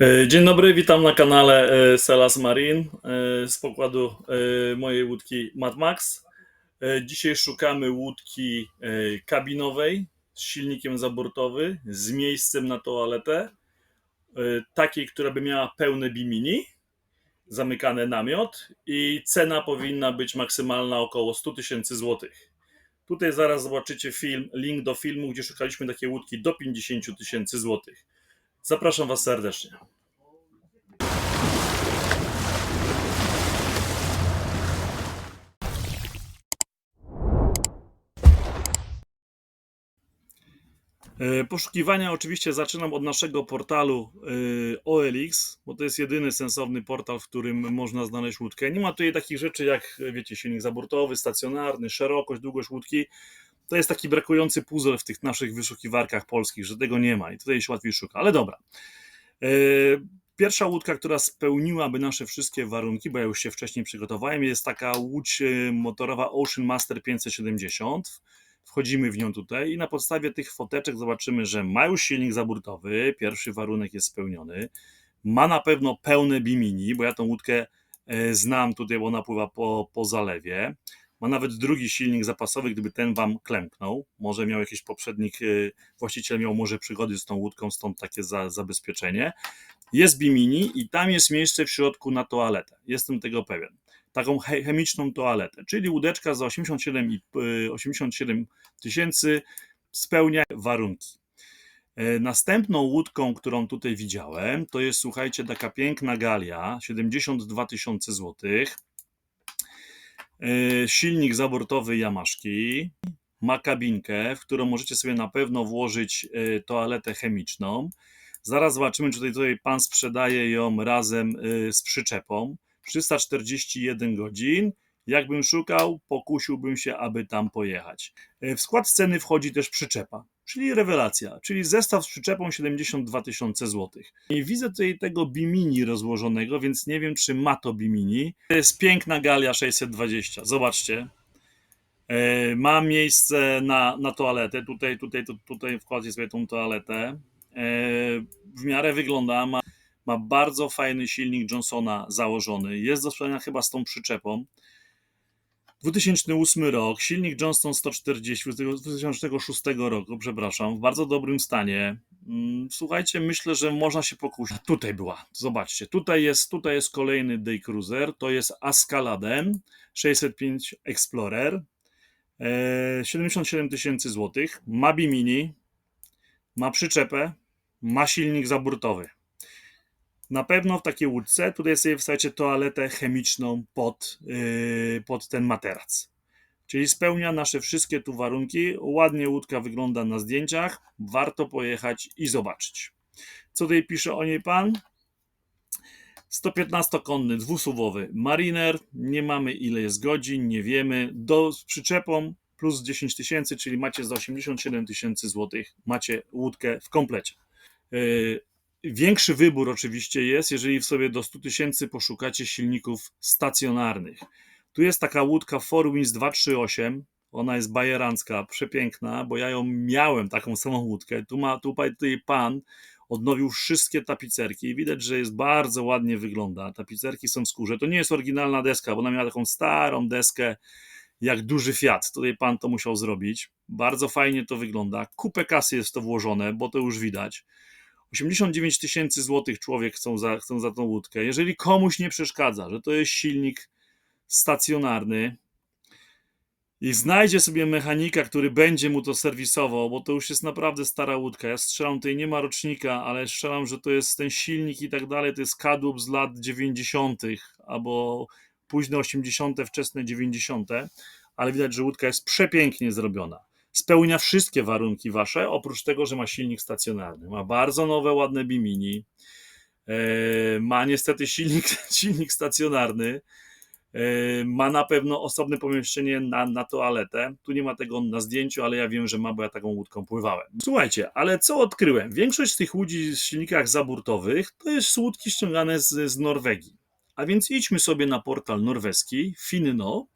E, Dzień dobry, witam na kanale e, Selas Marine e, z pokładu mojej łódki Mad Max. Dzisiaj szukamy łódki kabinowej z silnikiem zabortowy, z miejscem na toaletę, takiej, która by miała pełne bimini, zamykany namiot i cena powinna być maksymalna około 100 tysięcy złotych. Tutaj zaraz zobaczycie film, link do filmu, gdzie szukaliśmy takiej łódki do 50 tysięcy złotych. Zapraszam Was serdecznie. E, Poszukiwania oczywiście zaczynam od naszego portalu e, OLX, bo to jest jedyny sensowny portal, w którym można znaleźć łódkę. Nie ma tutaj takich rzeczy jak, wiecie, silnik zaburtowy, stacjonarny, szerokość, długość łódki. To jest taki brakujący puzzle w tych naszych wyszukiwarkach polskich, że tego nie ma i tutaj się łatwiej szuka. Ale dobra. E, Pierwsza łódka, która spełniłaby nasze wszystkie warunki, bo ja już się wcześniej przygotowałem, jest taka łódź e, motorowa Ocean Master 570. Wchodzimy w nią tutaj i na podstawie tych foteczek zobaczymy, że ma już silnik zaburtowy, pierwszy warunek jest spełniony, ma na pewno pełne bimini, bo ja tą łódkę e, znam tutaj, bo ona pływa po, po zalewie. Ma nawet drugi silnik zapasowy, gdyby ten wam klęknął. Może miał jakiś poprzednik, e, właściciel miał może przygody z tą łódką, stąd takie za, zabezpieczenie. Jest bimini i tam jest miejsce w środku na toaletę. Jestem tego pewien. Taką he- chemiczną toaletę, czyli łódeczka za 87 i- y, 87 tysięcy spełnia warunki. E, Następną łódką, którą tutaj widziałem, to jest, słuchajcie, taka piękna galia, 72 tysiące złotych. E, Silnik zabortowy Yamaszki, ma kabinkę, w którą możecie sobie na pewno włożyć e, toaletę chemiczną. Zaraz zobaczymy, czy tutaj, tutaj pan sprzedaje ją razem y, z przyczepą. 341 godzin. Jakbym szukał, pokusiłbym się, aby tam pojechać. W skład ceny wchodzi też przyczepa, czyli rewelacja, czyli zestaw z przyczepą 72 tysiące złotych. Nie widzę tutaj tego bimini rozłożonego, więc nie wiem, czy ma to bimini. To jest piękna galia 620. Zobaczcie. Y, Ma miejsce na, na toaletę. Tutaj, tutaj, tu- tutaj wkładzie sobie tą toaletę. E, w miarę wygląda, ma, ma bardzo fajny silnik Johnsona założony, jest do chyba z tą przyczepą. 2008 rok, silnik Johnston 140 z 2006 roku, przepraszam, w bardzo dobrym stanie. Mm, Słuchajcie, myślę, że można się pokusić. Tutaj była, zobaczcie, tutaj jest, tutaj jest kolejny Day Cruiser, to jest Ascaladen 605 Explorer, e, 77 tysięcy złotych, ma Bimini, ma przyczepę, ma silnik zaburtowy. Na pewno w takiej łódce tutaj sobie wstawicie toaletę chemiczną pod, yy, pod ten materac. Czyli spełnia nasze wszystkie tu warunki. Ładnie łódka wygląda na zdjęciach. Warto pojechać i zobaczyć. Co tutaj pisze o niej pan? 115-konny, dwusuwowy Mariner. Nie mamy ile jest godzin, nie wiemy. Do, z przyczepą plus 10 tysięcy, czyli macie za 87 tysięcy złotych, macie łódkę w komplecie. Yy, Większy wybór oczywiście jest, jeżeli w sobie do 100 tysięcy poszukacie silników stacjonarnych. Tu jest taka łódka Forwinds 238, ona jest bajerancka, przepiękna, bo ja ją miałem, taką samą łódkę. Tu ma tutaj, pan odnowił wszystkie tapicerki i widać, że jest bardzo ładnie wygląda. Tapicerki są w skórze. To nie jest oryginalna deska, bo ona miała taką starą deskę, jak duży Fiat. Tutaj pan to musiał zrobić. Bardzo fajnie to wygląda. Kupę kasy jest to włożone, bo to już widać. 89 tysięcy złotych człowiek chcą za, chcą za tą łódkę. Jeżeli komuś nie przeszkadza, że to jest silnik stacjonarny i znajdzie sobie mechanika, który będzie mu to serwisował, bo to już jest naprawdę stara łódka. Ja strzelam, tutaj nie ma rocznika, ale strzelam, że to jest ten silnik i tak dalej, to jest kadłub z lat 90. albo późne 80., wczesne 90., ale widać, że łódka jest przepięknie zrobiona spełnia wszystkie warunki wasze, oprócz tego, że ma silnik stacjonarny. Ma bardzo nowe, ładne bimini. E, Ma niestety silnik, silnik stacjonarny. E, Ma na pewno osobne pomieszczenie na, na toaletę. Tu nie ma tego na zdjęciu, ale ja wiem, że ma, bo ja taką łódką pływałem. Słuchajcie, ale co odkryłem? Większość z tych łódzi z silnikach zaburtowych to jest łódki ściągane z, z Norwegii. A więc idźmy sobie na portal norweski, Finno,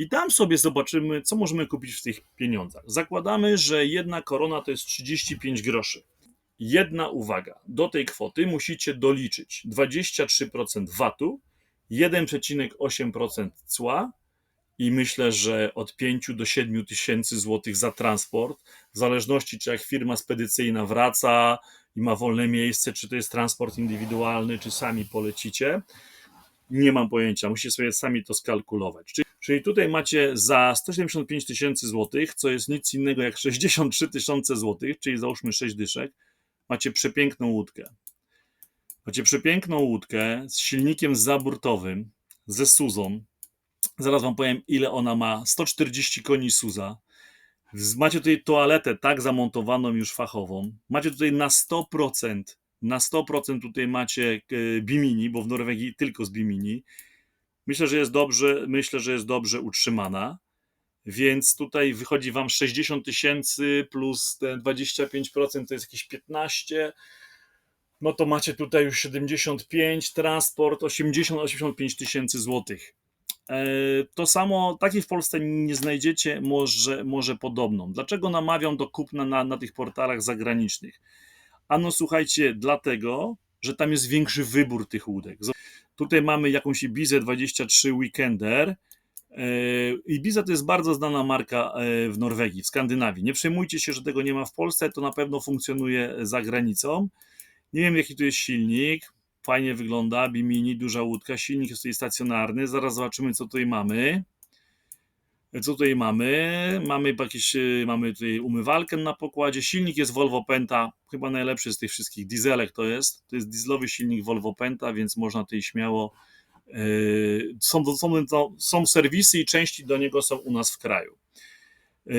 i tam sobie zobaczymy, co możemy kupić w tych pieniądzach. Zakładamy, że jedna korona to jest 35 groszy. jedna uwaga. Do tej kwoty musicie doliczyć 23% VAT-u, 1,8% cła i myślę, że od 5 do 7 tysięcy złotych za transport, w zależności czy jak firma spedycyjna wraca i ma wolne miejsce, czy to jest transport indywidualny, czy sami polecicie. Nie mam pojęcia, musicie sobie sami to skalkulować. Czyli, czyli tutaj macie za 175 tysięcy złotych, co jest nic innego jak 63 tysiące złotych, czyli załóżmy 6 dyszek, macie przepiękną łódkę. Macie przepiękną łódkę z silnikiem zaburtowym, ze Suzą. Zaraz wam powiem, ile ona ma. 140 koni Suza. Macie tutaj toaletę tak zamontowaną już fachową. Macie tutaj na 100%, na 100% tutaj macie e, Bimini, bo w Norwegii tylko z Bimini. Myślę, że jest dobrze, myślę, że jest dobrze utrzymana. Więc tutaj wychodzi wam 60 tysięcy plus te 25% to jest jakieś 15. No to macie tutaj już 75, transport 80-85 tysięcy złotych. E, To samo, takiej w Polsce nie znajdziecie, może, może podobną. Dlaczego namawiam do kupna na, na tych portalach zagranicznych? Ano słuchajcie, dlatego, że tam jest większy wybór tych łódek. Tutaj mamy jakąś Ibizę 23 Weekender. E, Ibiza to jest bardzo znana marka e, w Norwegii, w Skandynawii. Nie przejmujcie się, że tego nie ma w Polsce, to na pewno funkcjonuje za granicą. Nie wiem, jaki tu jest silnik. Fajnie wygląda, Bimini, duża łódka. Silnik jest tutaj stacjonarny. Zaraz zobaczymy, co tutaj mamy. Co tutaj mamy? Mamy jakieś, e, mamy tutaj umywalkę na pokładzie. Silnik jest Volvo Penta, chyba najlepszy z tych wszystkich. Dieselek to jest. To jest dieslowy silnik Volvo Penta, więc można tutaj śmiało. e, Są, są, są serwisy i części do niego są u nas w kraju. E,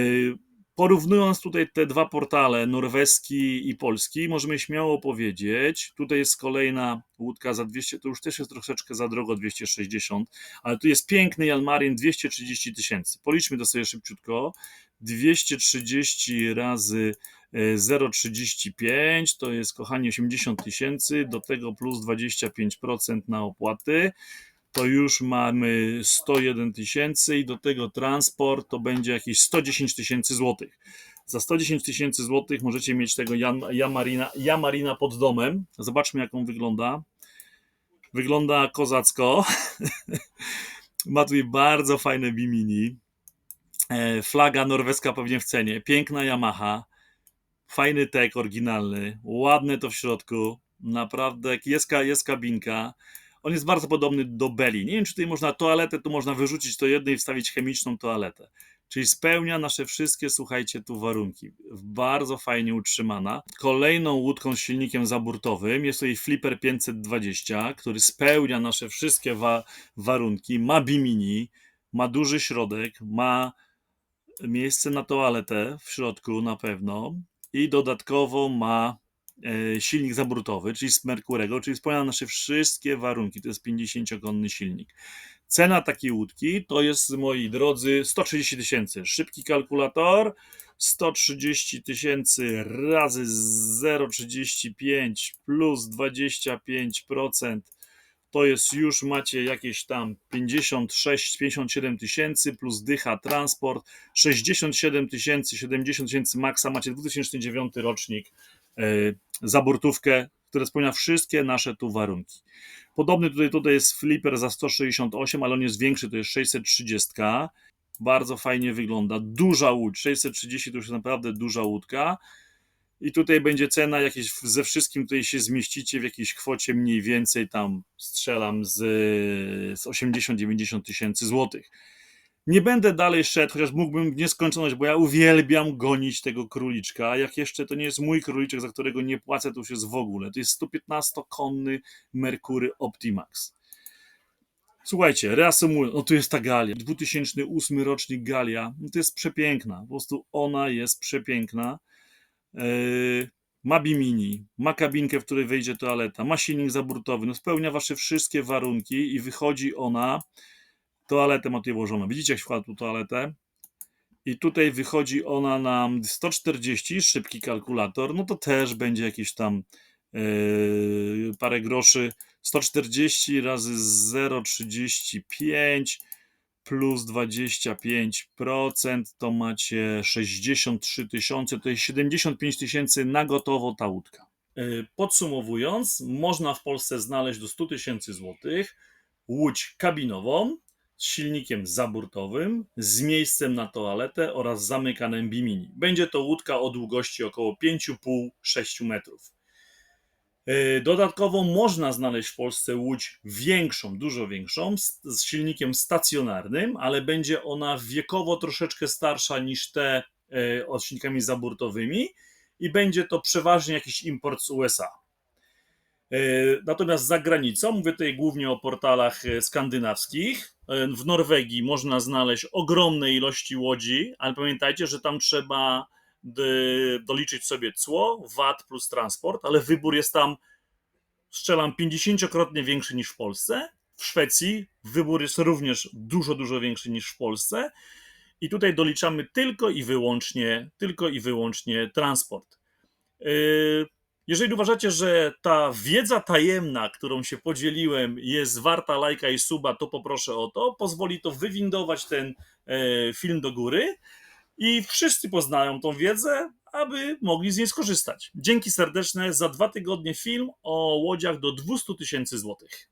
Porównując tutaj te dwa portale, norweski i polski, możemy śmiało powiedzieć, tutaj jest kolejna łódka za 200, to już też jest troszeczkę za drogo, 260, ale tu jest piękny Jan Marin, 230 tysięcy. Policzmy to sobie szybciutko. 230 razy e, 0,35 to jest, kochani, 80 tysięcy, do tego plus 25% na opłaty to już mamy 101 tysięcy i do tego transport to będzie jakieś 110 tysięcy złotych. Za 110 tysięcy złotych możecie mieć tego Jamarina, Jamarina pod domem. Zobaczmy, jak on wygląda. Wygląda kozacko. Ma tutaj bardzo fajne bimini. E, Flaga norweska pewnie w cenie. Piękna Yamaha. Fajny tek oryginalny. Ładne to w środku. Naprawdę jest, jest kabinka. On jest bardzo podobny do Belli. Nie wiem, czy tutaj można toaletę, tu można wyrzucić to jedno i wstawić chemiczną toaletę. Czyli spełnia nasze wszystkie, słuchajcie, tu warunki. Bardzo fajnie utrzymana. Kolejną łódką z silnikiem zaburtowym jest tutaj Flipper 520, który spełnia nasze wszystkie wa- warunki. Ma bimini, ma duży środek, ma miejsce na toaletę w środku na pewno i dodatkowo ma silnik zabrutowy, czyli z Merkurego, czyli spełnia nasze wszystkie warunki. To jest 50-konny silnik. Cena takiej łódki to jest, moi drodzy, 130 tysięcy. Szybki kalkulator. 130 tysięcy razy 0,35 plus 25% to jest już macie jakieś tam 56-57 tysięcy plus dycha transport 67 tysięcy, 70 tysięcy maksa macie 2009 rocznik e, zaburtówkę, która spełnia wszystkie nasze tu warunki. Podobny tutaj, tutaj jest flipper za 168, ale on jest większy, to jest 630. Bardzo fajnie wygląda. Duża łódź, 630 to już naprawdę duża łódka. I tutaj będzie cena jakieś ze wszystkim tutaj się zmieścicie w jakiejś kwocie mniej więcej tam strzelam z, z 80-90 tysięcy złotych. Nie będę dalej szedł, chociaż mógłbym w nieskończoność, bo ja uwielbiam gonić tego króliczka. Jak jeszcze to nie jest mój króliczek, za którego nie płacę, to już jest w ogóle. To jest 115-konny Merkury Optimax. Słuchajcie, reasumując, no tu jest ta Galia, 2008 rocznik Galia, no to jest przepiękna, po prostu ona jest przepiękna. Yy, ma bimini, ma kabinkę, w której wejdzie toaleta, ma silnik zaburtowy, no spełnia wasze wszystkie warunki i wychodzi ona, toaletę ma tutaj włożoną, widzicie jak wkłada tu toaletę? I tutaj wychodzi ona na 140, szybki kalkulator, no to też będzie jakieś tam yy, parę groszy, 140 razy 0,35 plus 25% to macie 63 tysiące, to jest 75 tysięcy na gotowo ta łódka. Y, Podsumowując, można w Polsce znaleźć do 100 tysięcy złotych łódź kabinową z silnikiem zaburtowym, z miejscem na toaletę oraz zamykanem bimini. Będzie to łódka o długości około 5,5-6 metrów. Y, Dodatkowo można znaleźć w Polsce łódź większą, dużo większą, z, silnikiem stacjonarnym, ale będzie ona wiekowo troszeczkę starsza niż te z silnikami zaburtowymi i będzie to przeważnie jakiś import z USA. Y, Natomiast za granicą, mówię tutaj głównie o portalach skandynawskich, w Norwegii można znaleźć ogromne ilości łodzi, ale pamiętajcie, że tam trzeba doliczyć sobie cło, VAT plus transport, ale wybór jest tam, strzelam, 50-krotnie większy niż w Polsce. W Szwecji wybór jest również dużo, dużo większy niż w Polsce. I tutaj doliczamy tylko i wyłącznie, tylko i wyłącznie transport. Yy, Jeżeli uważacie, że ta wiedza tajemna, którą się podzieliłem, jest warta lajka i suba, to poproszę o to. Pozwoli to wywindować ten e, film do góry i wszyscy poznają tą wiedzę, aby mogli z niej skorzystać. Dzięki serdeczne za dwa tygodnie film o łodziach do 200 tysięcy złotych.